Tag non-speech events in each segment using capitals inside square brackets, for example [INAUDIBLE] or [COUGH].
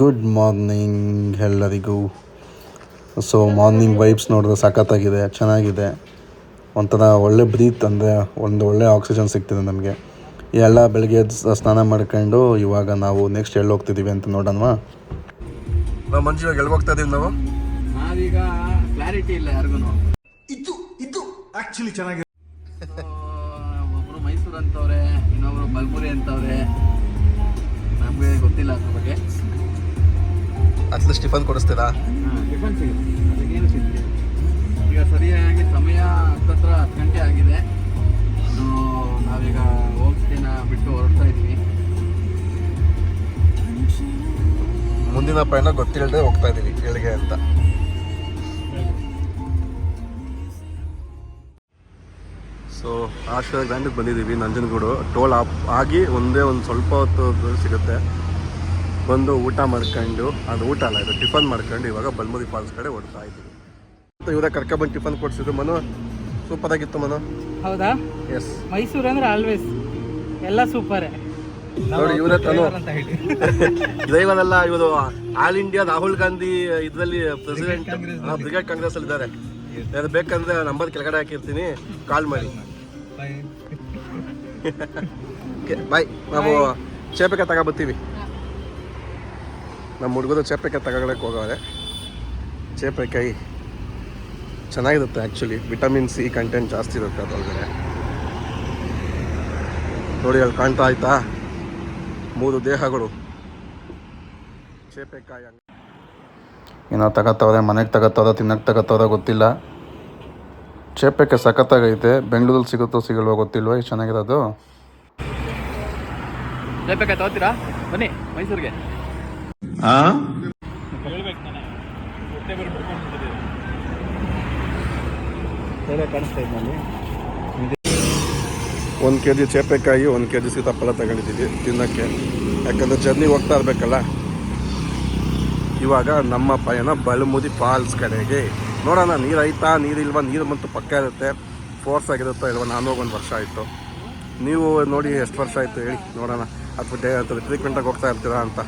Good morning ಎಲ್ಲರಿಗೂ. So morning vibes ನೋಡಿದ್ರೆ ಸಖತ್ತಾಗಿದೆ ಚೆನ್ನಾಗಿದೆ. ಒಂಥರ ಒಳ್ಳೆ ಬ್ರೀತ್ ಅಂದರೆ ಒಂದು ಒಳ್ಳೆ ಆಕ್ಸಿಜನ್ ಸಿಗ್ತಿದೆ ನಮಗೆ. ಎಲ್ಲ ಬೆಳಗ್ಗೆ ಎದ್ದು ಸ್ನಾನ ಮಾಡ್ಕೊಂಡು ಇವಾಗ ನಾವು ನೆಕ್ಸ್ಟ್ ಎಲ್ಲಿ ಹೋಗ್ತಿದ್ದೀವಿ ಅಂತ ನೋಡೋಣವಾ? ಮಂಜು ಇವಾಗ ಎಲ್ಲಿ ಹೋಗ್ತಾ ಇದೀವಿ ನಾವು? ನಾವೀಗ ಕ್ಲಾರಿಟಿ ಇಲ್ಲ ಯಾರಿಗೂ ಇದು ಇದು ಆಕ್ಚುಲಿ ಚೆನ್ನಾಗಿದೆ ಒಬ್ಬರು ಮೈಸೂರು ಅಂತವ್ರೆ ಇನ್ನೊಬ್ರು ಬಲ್ಬುರಿ ಅಂತವ್ರೆ ನಮಗೆ ಗೊತ್ತಿಲ್ಲ ಅದ್ರ ಬಗ್ಗೆ? At least tiffin ಕೊಡಿಸ್ತೀರಾ? ಟಿಫನ್ ಸಿಗುತ್ತೆ. ಅದಕ್ಕೇನು ಸಿಗುತ್ತೆ ಈಗ ಸರಿಯಾಗಿ ಸಮಯ ಹತ್ತತ್ರ ಹತ್ತು ಗಂಟೆ ಆಗಿದೆ. ಅದು ನಾವೀಗ ಹೋಗ್ತೀನ ಬಿಟ್ಟು ಹೊರಡ್ತಾ ಇದ್ವಿ. ಮುಂದಿನ ಪಯಣ ಗೊತ್ತಿಲ್ಲದೆ ಹೋಗ್ತಾ ಇದ್ದೀವಿ ಎಲ್ಲಿಗೆ ಅಂತ. ಸೊ ಆಶ್ರಯ ಗ್ರ್ಯಾಂಡಿಗೆ ಬಂದಿದ್ದೀವಿ ನಂಜನಗೂಡು. ಟೋಲ್ ಆಪ್ ಆಗಿ ಒಂದೇ ಒಂದು ಸ್ವಲ್ಪ ಹೊತ್ತು ಸಿಗುತ್ತೆ. ಬಂದು ಊಟ ಮಾಡ್ಕೊಂಡು ಅದು ಊಟ ಅಲ್ಲ ಇದು ಟಿಫನ್ ಮಾಡ್ಕೊಂಡು ಇವಾಗ ಬಲ್ಮುರಿ ಫಾಲ್ಸ್ ಕಡೆ ಹೊಡ್ತಾ ಇದ್ದೀವಿ. ಇವರ ಕರ್ಕೊಬಂದು ಟಿಫನ್ ಕೊಡಿಸಿದ್ರು ಮನು. ಸೂಪರ್ ಆಗಿತ್ತು ಮನು. ಹೌದಾ? ಎಸ್ ಮೈಸೂರು ಅಂದ್ರೆ ಆಲ್ವೇಸ್ ಎಲ್ಲ ಸೂಪರ್ ನೋಡಿ ಇವರೇ ತನು ದೈವದಲ್ಲ ಇವರು ಆಲ್ ಇಂಡಿಯಾ ರಾಹುಲ್ ಗಾಂಧಿ ಇದರಲ್ಲಿ ಪ್ರೆಸಿಡೆಂಟ್ ಬ್ರಿಗೇಡ್ ಕಾಂಗ್ರೆಸ್ ಅಲ್ಲಿ ಇದ್ದಾರೆ ಬೇಕಂದ್ರೆ ನಂಬರ್ ಕೆಳಗಡೆ ಹಾಕಿರ್ತೀನಿ. ಕಾಲ್ ಮಾಡಿ. ಬಾಯ್ ನಾವು ಚೇಪೆಕಾಯಿ ತಗೊಬತ್ತೀವಿ. ನಮ್ಮ ಹುಡುಗರು ಚೇಪೆಕಾಯಿ ತಗೊಳಕ್ಕೆ ಹೋಗವ್ರೆ. ಚೇಪೆಕಾಯಿ ಚೆನ್ನಾಗಿರುತ್ತೆ ಆ್ಯಕ್ಚುಲಿ ವಿಟಮಿನ್ ಸಿ ಕಂಟೆಂಟ್ ಜಾಸ್ತಿ ಇರುತ್ತೆ ಅದರೊಳಗಡೆ. ನೋಡಿ ಅಲ್ಲಿ ಕಾಣ್ತಾ ಆಯ್ತಾ? ಮೂರು ದೇಹಗಳು. ಚೇಪೆಕಾಯಿ ಏನೋ ತಗತ್ತವ್ರೆ ಮನೆಗೆ ತಗತ್ತವ್ರೆ ತಿನ್ನಕ್ಕೆ ತಗತ್ತವ್ರೆ ಗೊತ್ತಿಲ್ಲ. ಚೇಪೆಕಾಯಿ ಸಖತ್ತಾಗೈತೆ. ಬೆಂಗಳೂರಲ್ಲಿ ಸಿಗುತ್ತೋ ಸಿಗಲ್ವೋ ಗೊತ್ತಿಲ್ವ ಎಷ್ಟು ಚೆನ್ನಾಗಿರೋದು ಅದು? ತಗೋತೀರಾ? ಬನ್ನಿ ಮೈಸೂರಿಗೆ. ಒಂದು ಕೆ ಜಿ ಚೇಪೆಕಾಯಿ ಒಂದು ಕೆ ಜಿ ಸೀತಾಫಲ ತಗೊಂಡಿದ್ದೀವಿ ತಿನ್ನೋಕ್ಕೆ. ಯಾಕಂದರೆ ಜರ್ನಿ ಹೋಗ್ತಾ ಇರಬೇಕಲ್ಲ. ಇವಾಗ ನಮ್ಮ ಪಯಣ ಬಲಮುದಿ ಫಾಲ್ಸ್ ಕಡೆಗೆ. ನೋಡೋಣ ನೀರು ಐತಾ ನೀರಿಲ್ವಾ? ನೀರು ಬಂತು ಪಕ್ಕ ಇರುತ್ತೆ. ಫೋರ್ಸ್ ಆಗಿರುತ್ತೋ ಇಲ್ವಾ? ನಾನು ಹೋಗಿ ಒಂದು ವರ್ಷ ಆಯಿತು. ನೀವು ನೋಡಿ ಎಷ್ಟು ವರ್ಷ ಆಯಿತು ಹೇಳಿ ನೋಡೋಣ ಅಥವಾ ಡೇ ಅಥವಾ ಟ್ರೀಟ್ಮೆಂಟಾಗಿ ಹೋಗ್ತಾ ಇರ್ತೀರಾ ಅಂತ.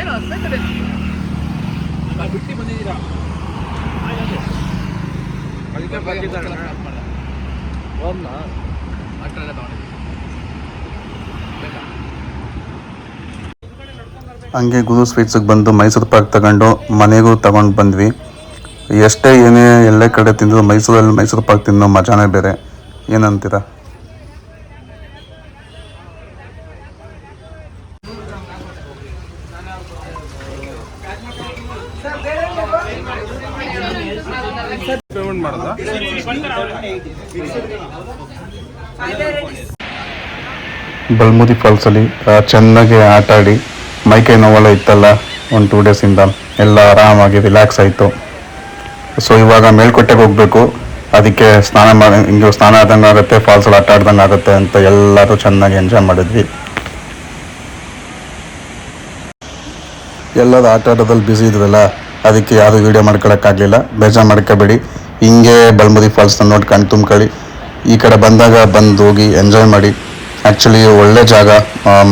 ಏನು ಅನ್ಸೈತದೆ ಬಿಟ್ಟು ಬಂದಿದ್ದೀರಾ ಅದಕ್ಕೆ ಹೋಮ್ನ ಅಟ್ರಲ್ಲೇ ತಗೊಂಡಿದ್ದೀವಿ ಬೇಕಾ ಹಂಗೆ ಗುರು ಸ್ವೀಟ್ಸಿಗೆ ಬಂದು ಮೈಸೂರು ಪಾಕ್ ತಗೊಂಡು ಮನೆಗೂ ತಗೊಂಡು ಬಂದ್ವಿ. ಎಷ್ಟೇ ಏನೇ ಎಲ್ಲ ಕಡೆ ತಿಂದರೂ ಮೈಸೂರಲ್ಲಿ ಮೈಸೂರು ಪಾಕ್ ತಿನ್ನೋ ಮಜಾನೇ ಬೇರೆ. ಏನಂತೀರ? ಬಲ್ಮುದಿ ಫಾಲ್ಸಲ್ಲಿ ಚೆನ್ನಾಗಿ ಆಟ ಆಡಿ ಮೈಕೈ ನೋವೆಲ್ಲ ಇತ್ತಲ್ಲ ಒಂದು ಟೂ ಡೇಸಿಂದ ಎಲ್ಲ ಆರಾಮಾಗಿ ರಿಲ್ಯಾಕ್ಸ್ ಆಯಿತು. ಸೊ ಇವಾಗ ಮೇಲ್ಕೋಟೆಗೆ ಹೋಗಬೇಕು. ಅದಕ್ಕೆ ಸ್ನಾನ ಮಾಡಿ ಹಿಂಗೆ ಸ್ನಾನ ಆದಂಗೆ ಆಗುತ್ತೆ ಫಾಲ್ಸಲ್ಲಿ ಆಟ ಆಡ್ದಂಗೆ ಆಗುತ್ತೆ ಅಂತ ಎಲ್ಲರೂ ಚೆನ್ನಾಗಿ ಎಂಜಾಯ್ ಮಾಡಿದ್ವಿ. ಎಲ್ಲರೂ ಆಟ ಆಟೋದಲ್ಲಿ ಬ್ಯುಸಿ ಇದ್ವಲ್ಲ ಅದಕ್ಕೆ ಯಾರು ವೀಡಿಯೋ ಮಾಡ್ಕೊಳಕ್ಕಾಗಲಿಲ್ಲ. ಬೇಜಾರು ಮಾಡ್ಕೋಬೇಡಿ. ಹಿಂಗೆ ಬಲ್ಮದಿ ಫಾಲ್ಸ್ನ ಕಣ್ಣು ತುಂಬ್ಕೊಳ್ಳಿ. ಈ ಕಡೆ ಬಂದಾಗ ಬಂದು ಹೋಗಿ ಎಂಜಾಯ್ ಮಾಡಿ. ಆ್ಯಕ್ಚುಲಿ ಒಳ್ಳೆ ಜಾಗ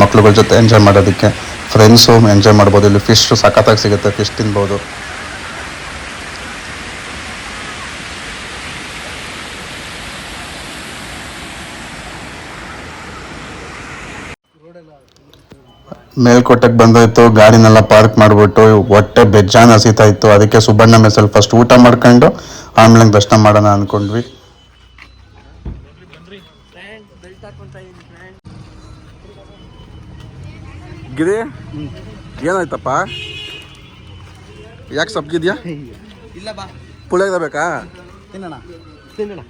ಮಕ್ಳುಗಳ ಜೊತೆ ಎಂಜಾಯ್ ಮಾಡೋದಕ್ಕೆ. ಫ್ರೆಂಡ್ಸು ಎಂಜಾಯ್ ಮಾಡ್ಬೋದು. ಇಲ್ಲಿ ಫಿಶ್ ಸಖತ್ತಾಗಿ ಸಿಗುತ್ತೆ ಫಿಶ್ ತಿನ್ಬೋದು. ಮೇಲ್ಕೋಟೆಗೆ ಬಂದೋಯ್ತು, ಗಾಡಿನೆಲ್ಲ ಪಾರ್ಕ್ ಮಾಡಿಬಿಟ್ಟು, ಹೊಟ್ಟೆ ಬೆಜ್ಜಾನ ಹಸಿತಾ ಇತ್ತು. ಅದಕ್ಕೆ ಸುಬ್ಬಣ್ಣ ಮೆಸಲ್ಲಿ ಫಸ್ಟ್ ಊಟ ಮಾಡ್ಕೊಂಡು ಆಮೇಲೆ ದರ್ಶನ ಮಾಡೋಣ ಅಂದ್ಕೊಂಡ್ವಿ ಗಿರಿ ಏನಾಯ್ತಪ್ಪ? ಯಾಕೆ ಸಬ್ಗಿದ್ಯಾ ಇಲ್ಲ ಬಾ. ಪುಳಿಯೋಗರೆ ಬೇಕಾ? ತಿನ್ನೋಣ. ತಿನ್ನೋಣ.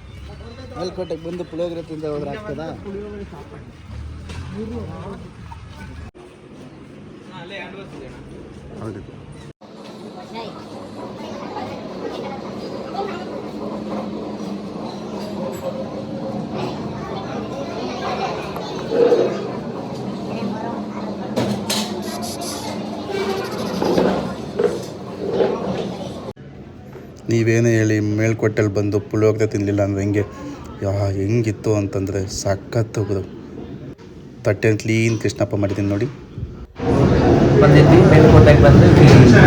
ಮೇಲ್ಕೋಟೆಗೆ ಬಂದು ಪುಳಿಯೋಗರೆ ತಿಂದ ಹೋದ್ರೆ ಆಗ್ತದ? ಹೌದು ನೀವೇನೇ ಹೇಳಿ ಮೇಲ್ಕೊಟ್ಟಲ್ಲಿ ಬಂದು ಪುಳಿಯೋಗರೆ ತಿನ್ನಲಿಲ್ಲ ಅಂದರೆ ಹೆಂಗೆ? ಯಾ ಹೆಂಗಿತ್ತು ಅಂತಂದರೆ ಸಖತ್ತು ಬಿಡು ತಟ್ಟೆ ಕ್ಲೀನ್ ಕೃಷ್ಣಪ್ಪ ಮಾಡಿದ್ದೀನಿ ನೋಡಿ. ಬಂದಿದ್ವಿ ಮೇಲ್ಕೋಟೆಗೆ ಬಂದು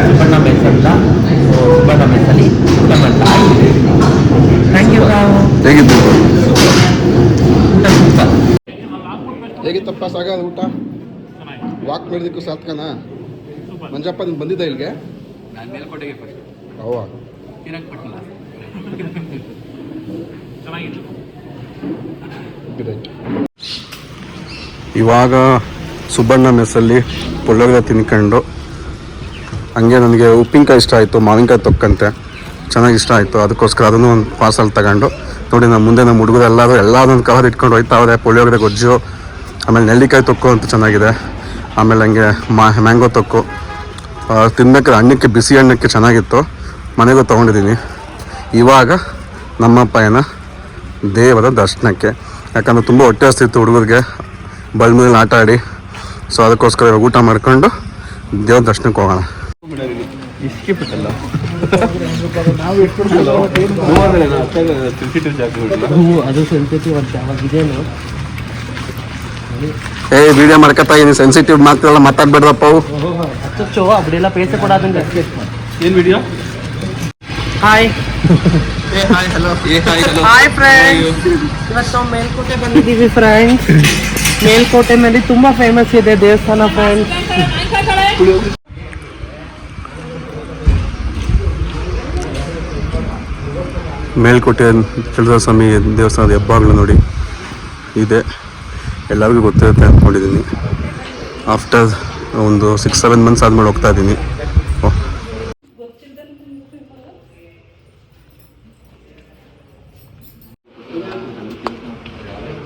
ಸುಬ್ಬಣ್ಣ ಮೆಸ್ ಅಂತ ಸುಬ್ಬಣ್ಣ ಮೆಸ್ಸಲ್ಲಿ ಊಟ ಮಾಡ್ತಾ ಥ್ಯಾಂಕ್ ಯು ಹೇಗಿತ್ತು ಊಟ ಸೂಪರ್ ಹೇಗಿತ್ತಪ್ಪ ಸಾಗ ಊಟ? ವಾಕ್ ಮಾಡಿದಕ್ಕೂ ಸಾತ್ಕನಾ ಮಂಜಪ್ಪ ನೀನು ಬಂದಿದ್ದ ಇಲ್ಲಿಗೆ? ನಾನು ಮೇಲ್ಕೋಟೆಗೆ [LAUGHS] ಇವಾಗ ಸುಬ್ಬಣ್ಣ ಮೆಸ್ಸಲ್ಲಿ ಪುಳ್ಳೋಗರೆ ತಿನ್ಕೊಂಡು ಹಂಗೆ ನನಗೆ ಉಪ್ಪಿನಕಾಯಿ ಇಷ್ಟ ಆಯಿತು ಮಾವಿನಕಾಯಿ ತೊಕ್ಕಂತೆ. ಚೆನ್ನಾಗಿ ಇಷ್ಟ ಆಯಿತು. ಅದಕ್ಕೋಸ್ಕರ ಅದನ್ನು ಒಂದು ಪಾರ್ಸಲ್ ತಗೊಂಡು ನೋಡಿ ನಮ್ಮ ಮುಂದೆ ನಮ್ಮ ಹುಡುಗರೆಲ್ಲರೂ ಎಲ್ಲದೊಂದು ಕವರ್ ಇಟ್ಕೊಂಡು ಹೋಯ್ತಾವ್ರೆ ಪುಳಿಯೋಗರೆ ಗೊಜ್ಜು ಆಮೇಲೆ ನೆಲ್ಲಿಕಾಯಿ ತೊಕ್ಕು ಅಂತ ಚೆನ್ನಾಗಿದೆ. ಆಮೇಲೆ ಹಂಗೆ ಮಾ ಮ್ಯಾಂಗೋ ತೊಕ್ಕು. ತಿನ್ನಬೇಕಾದ್ರೆ ಅಣ್ಣಕ್ಕೆ ಹಣ್ಣಕ್ಕೆ ಬಿಸಿ ಅಣ್ಣಕ್ಕೆ ಚೆನ್ನಾಗಿತ್ತು. ಮನೆಗೂ ತೊಗೊಂಡಿದ್ದೀನಿ ಇವಾಗ ನಮ್ಮ ಪಯಣ ದೇವರ ದರ್ಶನಕ್ಕೆ ಯಾಕಂದರೆ ತುಂಬ ಹೊಟ್ಟೆ ಹಸ್ತಿತ್ತು ಹುಡುಗರಿಗೆ ಬಲ್ಮೇಲೆ ಆಟ ಆಡಿ ಸೊ ಅದಕ್ಕೋಸ್ಕರ ಊಟ ಮಾಡ್ಕೊಂಡು ದೇವ್ರ ದರ್ಶನಕ್ಕೆ ಹೋಗೋಣ ಏ ವಿಡಿಯೋ ಮಾಡ್ಕತ್ತಾ ಏನು ಸೆನ್ಸಿಟಿವ್ ಮಾತ್ರ ಮಾತಾಡ್ಬೇಡ್ರಪ್ಪ ಅವು ಅಚ್ಚೋ ಹಾಯ್ ಏ ಹಾಯ್ ಹಲೋ ಏ ಹಾಯ್ ಹಲೋ ಹಾಯ್ ಫ್ರೆಂಡ್ಸ್ ಇವತ್ತು ನಾವು ಮೇಲ್ಕೋಟೆ ಬಂದಿದ್ದೀವಿ ಫ್ರೆಂಡ್ಸ್ ಮೇಲ್ಕೋಟೆನಲ್ಲಿ ತುಂಬಾ ಫೇಮಸ್ ಇದೆ ದೇವಸ್ಥಾನ ಫ್ರೆಂಡ್ಸ್ ಮೇಲ್ಕೋಟೆ ಚಲುವ ಸ್ವಾಮಿ ದೇವಸ್ಥಾನದ ಹೆಬ್ಬಾಗ್ಲು ನೋಡಿ. ಇದೆ. ಎಲ್ಲರಿಗೂ ಗೊತ್ತಿರುತ್ತೆ ಅಂದ್ಕೊಂಡಿದ್ದೀನಿ ಆಫ್ಟರ್ ಒಂದು ಸಿಕ್ಸ್ ಸೆವೆನ್ ಮಂತ್ಸ್ ಆದ್ಮೇಲೆ ಹೋಗ್ತಾ ಇದ್ದೀನಿ ಓಹ್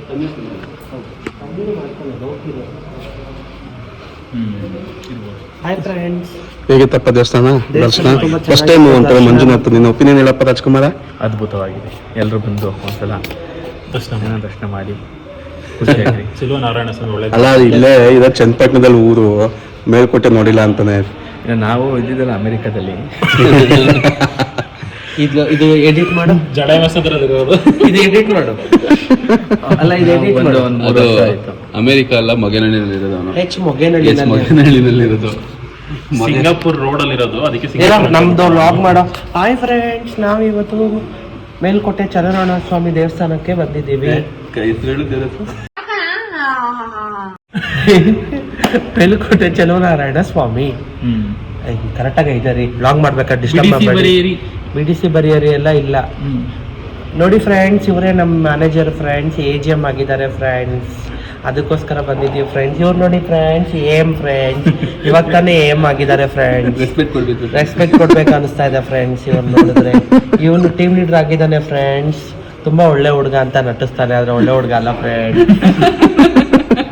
ಹಾಯ್ ಫ್ರೆಂಡ್ಸ್ ಹೇಗಿತ್ತಪ್ಪ ದೇವಸ್ಥಾನ ದರ್ಶನ? ಫಸ್ಟ್ ಟೈಮ್ ಒಂಥರ ಮಂಜುನಾಥ್ ನಿನ್ನ ಒಪಿನಿಯನ್ ಹೇಳಪ್ಪ ರಾಜ್ಕುಮಾರ? ಅದ್ಭುತವಾಗಿದೆ. ಎಲ್ಲರೂ ಬಂದು ಒಂದ್ಸಲ ದರ್ಶನ ದರ್ಶನ ಮಾಡಿ. [LAUGHS] ಖುಷಿಯಾಗ್ರಿ. ಸಿಲ್ವ ನಾರಾಯಣ ಸ್ವಾಮಿ ಒಳ್ಳೆ ಅಲ್ಲ ಇಲ್ಲೇ ಇದ ಚನ್ನಪಟ್ಟಣದಲ್ಲಿ ಊರು ಮೇಲ್ಕೋಟೆ ನೋಡಿಲ್ಲ ಅಂತಾನೆ. ನಾವು ಇದ್ದಿದ್ದಲ್ಲ ಅಮೆರಿಕದಲ್ಲಿ. [LAUGHS] ಇದು ಇದು ಎಡಿಟ್ ಮಾಡು. ಜಡ ಇದು ಎಡಿಟ್ ಮಾಡು. ಅಲ್ಲ ಇದು ಎಡಿಟ್ ಮಾಡು. ವರ್ಷ ಅಮೆರಿಕ ಅಲ್ಲ ಮೊಗೇನಹಳ್ಳಿಲಿರೋದು ಅವನು. ಹೆಚ್ ಮೊಗೆನಹಳ್ಳಿನಲ್ಲಿ. ಇರೋದು ಸಿಂಗಾಪುರ್ ರೋಡ್ ಅಲ್ಲಿ ಇರೋದು ಅದಕ್ಕೆ ಸಿಂಗಾಪುರ್ ನಮ್ದು ಲಾಗ್ ಮಾಡೋ. ಹಾಯ್ ಫ್ರೆಂಡ್ಸ್ ನಾವಿವತ್ತು ಮೇಲ್ಕೋಟೆ ಚಂದ್ರನಾಥ ಸ್ವಾಮಿ ದೇವಸ್ಥಾನಕ್ಕೆ ಬಂದಿದ್ದೀವಿ. [LAUGHS] ಮೇಲ್ಕೋಟೆ ಚಲುವನಾರಾಯಣ ಸ್ವಾಮಿ ಹ್ಮ್ ಕರೆಕ್ಟಾಗಿ ಇದ್ದಾರೆ ಲಾಗ್ ಮಾಡ್ಬೇಕಾದ್ರೆ ಡಿಸ್ಟರ್ಬ್ ಮಾಡಬೇಡಿ. ಬರೀರಿ ಬರೆಯೋರು ಎಲ್ಲ ಇಲ್ಲ. ನೋಡಿ ಫ್ರೆಂಡ್ಸ್ ಇವರೇ ನಮ್ಮ manager friends A G M ಆಗಿದ್ದಾರೆ ಫ್ರೆಂಡ್ಸ್ ಅದಕ್ಕೋಸ್ಕರ ಬಂದಿದ್ದೀವಿ ಫ್ರೆಂಡ್ಸ್ ಇವ್ರು ನೋಡಿ ಫ್ರೆಂಡ್ಸ್ ಎಂ ಫ್ರೆಂಡ್ಸ್ ಇವಾಗ ತಾನೇ ಎಂ ಆಗಿದ್ದಾರೆ ಫ್ರೆಂಡ್ಸ್ ರೆಸ್ಪೆಕ್ಟ್ ಕೊಡ್ಬೇಕು. ರೆಸ್ಪೆಕ್ಟ್ ಕೊಡ್ಬೇಕು ಅನಿಸ್ತಾ ಇದೆ ಫ್ರೆಂಡ್ಸ್ ಇವ್ರು ನೋಡಿದ್ರೆ. ಇವನು ಟೀಮ್ ಲೀಡರ್ ಆಗಿದ್ದಾನೆ ಫ್ರೆಂಡ್ಸ್ ತುಂಬಾ ಒಳ್ಳೆ ಹುಡುಗ ಅಂತ ನಟಿಸ್ತಾನೆ ಆದ್ರೆ ಒಳ್ಳೆ ಹುಡುಗ ಅಲ್ಲ ಫ್ರೆಂಡ್ಸ್ [LAUGHS]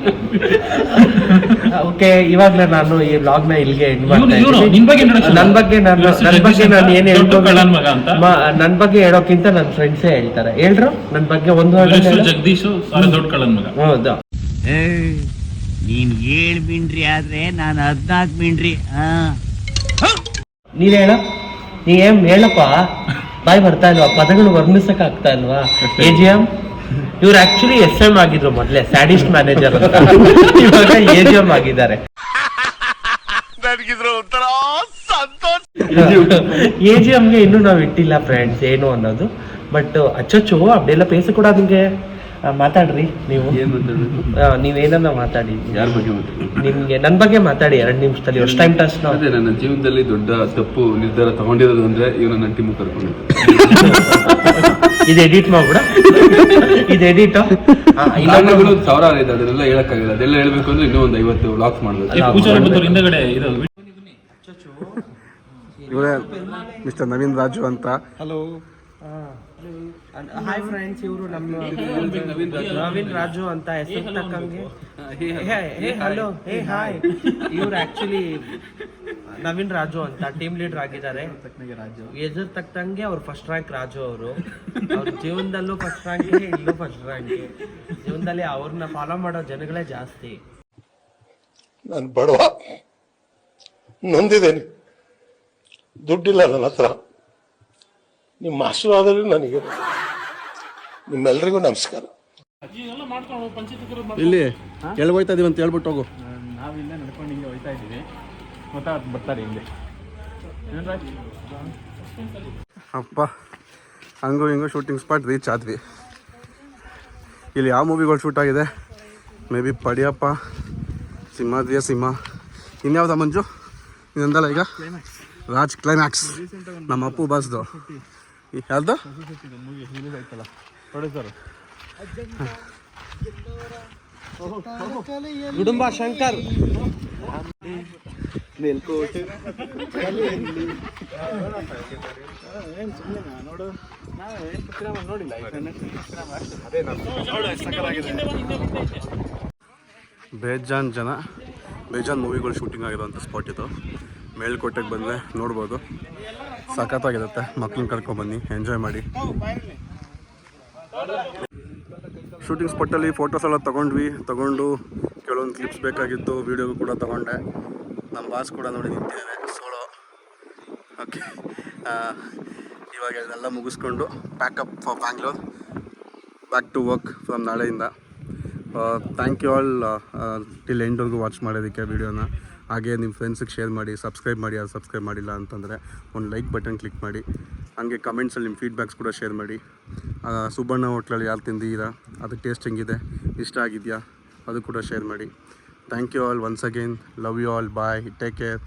ಓಕೆ ಇವಾಗ್ಲೇ ನಾನು ಈ ಬ್ಲಾಗ್ನ ಇಲ್ಲಿಗೆ ಎಂಡ್ ಮಾಡ್ತಾ ಇವ್ನು- ಇವ್ನು, ಇದ್ದೀನಿ. ನಿನ್ ಬಗ್ಗೆ ನನ್ ಬಗ್ಗೆ ನಾನು ಬಗ್ಗೆ ನಾನು ಏನ್ ಅಂತ ದೊಡ್ಡ ಮಗ ಅಂತ. ಮ- ನನ್ ಬಗ್ಗೆ ಹೇಳೋಕ್ಕಿಂತ ನನ್ನ ಫ್ರೆಂಡ್ಸೇ ಹೇಳ್ತಾರೆ. ಹೇಳ್ರು? ನನ್ ಬಗ್ಗೆ ಒಂದು ಜಗದೀಶ್ ಹೌದಾ. ನೀನ್ ಏಳ್ ಮಿಂಡ್ರಿ ಆದ್ರೆ ನಾನು ಹದ್ನಾಲ್ಕು ಮಿಂಡ್ರಿ. ಹಾ. ನೀನ್ ಹೇಳ. ನೀ ಏನ್ ಹೇಳಪ್ಪ. ಬಾಯ್ ಬರ್ತಾ ಇಲ್ವಾ? ಪದಗಳು ವರ್ಣಿಸಕ್ ಆಗ್ತಾ ಇಲ್ವಾ? [LAUGHS] A G M? ಇವ್ರು ಆಕ್ಚುಲಿ ಎಸ್ ಎಂ ಆಗಿದ್ರು ಮೊದ್ಲೇ ಸ್ಯಾಡಿಸ್ಟ್ ಮ್ಯಾನೇಜರ್ ಅಂತ. ಇವಾಗ ಎ ಜಿ ಎಂ ಆಗಿದ್ದಾರೆ. ಎ ಜಿ ಎಂಗೆ ಇನ್ನೂ ನಾವು ಇಟ್ಟಿಲ್ಲ ಫ್ರೆಂಡ್ಸ್ ಏನು ಅನ್ನೋದು. ಬಟ್ ಅಚ್ಚಚ್ಚು ಅಪ್ಡೆಲ್ಲ ಪೇಸ ಕೂಡ ಅದಕ್ಕೆ ಮಾತಾಡ್ರಿ ನೀವು. ನೀವೇನನ್ನ ಮಾತಾಡಿ. ಯಾರ ಬಗ್ಗೆ ನಿಮ್ಗೆ ನನ್ ಬಗ್ಗೆ ಮಾತಾಡಿ ಎರಡು ನಿಮಿಷದಲ್ಲಿ ಎಷ್ಟು ಟೈಮ್ ಟಸ್ಟ್ ನಾವು ಅದೇ ನನ್ನ ಜೀವನದಲ್ಲಿ ದೊಡ್ಡ ತಪ್ಪು ನಿರ್ಧಾರ ತಗೊಂಡಿರೋದು ಅಂದ್ರೆ ಇವನ ನನ್ನ ಟೀಮ್ ಕರ್ಕೊಂಡಿದ್ದು [LAUGHS] ಇದು ಎಡಿಟ್ ಮಾಡ್ಬಿಡ. ಇದು ಎಡಿಟ್ ಕಾರಣಗಳು ಸಾವಿರಾರು ಇದೆ ಅದೆಲ್ಲ ಹೇಳಕ್ಕಾಗಿಲ್ಲ. ಅದೆಲ್ಲ ಹೇಳ್ಬೇಕು ಅಂದ್ರೆ ಇನ್ನೂ ಒಂದು ಐವತ್ತು ವ್ಲಾಗ್ಸ್ ಮಾಡಬೇಕು ಹಿಂದಗಡೆ ಇದು ಇವರೇ ಮಿಸ್ಟರ್ ನವೀನ್ ರಾಜು ಅಂತ. ಹಾಯ್ ಫ್ರೆಂಡ್ಸ್ ಇವರು ನಮ್ಮ ನವೀನ್ ರಾಜು. ಅಂತ ಹೆಸರು ತಕ್ಕಂಗೆ. Hey hello. Hey hi. ಇವ್ರು ಆಕ್ಚುಲಿ ನವೀನ್ ರಾಜು ಅಂತ ಟೀಮ್ ಲೀಡರ್ ಆಗಿದ್ದಾರೆ. ಎದುರು ತಕ್ಕಂಗೆ ಅವ್ರು ಫಸ್ಟ್ ರ್ಯಾಂಕ್ ರಾಜು ಅವರು. ಅವ್ರ ಜೀವನದಲ್ಲೂ ಫಸ್ಟ್ ರ್ಯಾಂಕ್ ಇಲ್ಲೂ ಫಸ್ಟ್ ರ್ಯಾಂಕ್ ಜೀವನದಲ್ಲಿ ಅವ್ರನ್ನ ಫಾಲೋ ಮಾಡೋ ಜನಗಳೇ ಜಾಸ್ತಿ. ನಾನು ಬಡವ. ನೊಂದಿದ್ದೇನೆ. ದುಡ್ಡಿಲ್ಲ ನನ್ನ ಹತ್ರ. ನಿಮ್ಮ ಆಶೀರ್ವಾದವೇ ನನಗೆ. ನಿಮ್ಮೆಲ್ಲರಿಗೂ ನಮಸ್ಕಾರ. ಇಲ್ಲಿ ಎಲ್ಲಿ ಹೋಯ್ತಾ ಇದೀವಿ ಅಂತ ಹೇಳ್ಬಿಟ್ಟು ಹೋಗು. ನಾವಿಲ್ಲೇ ನಡ್ಕೊಂಡು ಹಿಂಗೆ ಹೋಯ್ತಾ ಇದ್ದೀವಿ. ಮತ್ತೆ ಅದು ಬರ್ತಾರೆ ಹಿಂದೆ. ಅಪ್ಪ ಹಂಗೂ ಹಿಂಗೂ ಶೂಟಿಂಗ್ ಸ್ಪಾಟ್ ರೀಚ್ ಆದ್ವಿ. ಇಲ್ಲಿ ಯಾವ ಮೂವಿಗಳು ಶೂಟ್ ಆಗಿದೆ? ಮೇ ಬಿ ಪಡಿಯಪ್ಪ ಸಿಂಹಾದ್ರಿಯ ಸಿಂಹ. ಇನ್ಯಾವ್ದ ಮಂಜು? ಇನ್ನೊಂದಲ್ಲ ಈಗ? ರಾಜ್ ಕ್ಲೈಮ್ಯಾಕ್ಸ್ ನಮ್ಮ ಅಪ್ಪು ಬಾಸ್ದು. ಯಾರ್ದು ಬೇಜಾನ್ ಜನ. ಬೇಜಾನ್ ಮೂವಿಗಳು ಶೂಟಿಂಗ್ ಆಗಿರೋಂಥ ಸ್ಪಾಟ್ ಇದು. ಮೇಲ್ಕೋಟೆಗೆ ಬಂದರೆ ನೋಡ್ಬೋದು. ಸಖತ್ತಾಗಿರುತ್ತೆ. ಮಕ್ಳನ್ನ ಕರ್ಕೊಂಬನ್ನಿ ಎಂಜಾಯ್ ಮಾಡಿ. ಶೂಟಿಂಗ್ ಸ್ಪಾಟಲ್ಲಿ ಫೋಟೋಸ್ ಎಲ್ಲ ತಗೊಂಡ್ವಿ. ತಗೊಂಡು ಕೆಲವೊಂದು ಕ್ಲಿಪ್ಸ್ ಬೇಕಾಗಿತ್ತು. ವಿಡಿಯೋ ಕೂಡ ತೊಗೊಂಡೆ. ನಮ್ಮ ಬಾಸ್ ಕೂಡ ನೋಡಿ ನಿಂತಿದ್ದಾರೆ ಸೋಲೋ. ಓಕೆ ಇವಾಗ ಇದೆಲ್ಲ ಮುಗಿಸ್ಕೊಂಡು pack up for Bangalore back to work from ನಾಳೆಯಿಂದ. ಥ್ಯಾಂಕ್ ಯು ಆಲ್ ಟಿಲ್ ಎಂಡ್ವರೆಗೂ ವಾಚ್ ಮಾಡೋದಕ್ಕೆ ವೀಡಿಯೋನ ಹಾಗೆ ನಿಮ್ಮ ಫ್ರೆಂಡ್ಸಿಗೆ ಶೇರ್ ಮಾಡಿ ಸಬ್ಸ್ಕ್ರೈಬ್ ಮಾಡಿ, ಯಾರು ಸಬ್ಸ್ಕ್ರೈಬ್ ಮಾಡಿಲ್ಲ ಅಂತಂದರೆ ಒಂದು ಲೈಕ್ ಬಟನ್ ಕ್ಲಿಕ್ ಮಾಡಿ. ಹಾಗೆ ಕಮೆಂಟ್ಸಲ್ಲಿ ನಿಮ್ಮ ಫೀಡ್ಬ್ಯಾಕ್ಸ್ ಕೂಡ ಶೇರ್ ಮಾಡಿ. ಸುಬ್ಬಣ್ಣ ಹೋಟ್ಲಲ್ಲಿ ಯಾರು ತಿಂದಿದ್ದೀರಾ? ಅದು ಟೇಸ್ಟ್ ಹೆಂಗಿದೆ? ಇಷ್ಟ ಆಗಿದೆಯಾ? ಅದು ಕೂಡ ಶೇರ್ ಮಾಡಿ. thank you all once again. Love you all. Bye. Take care.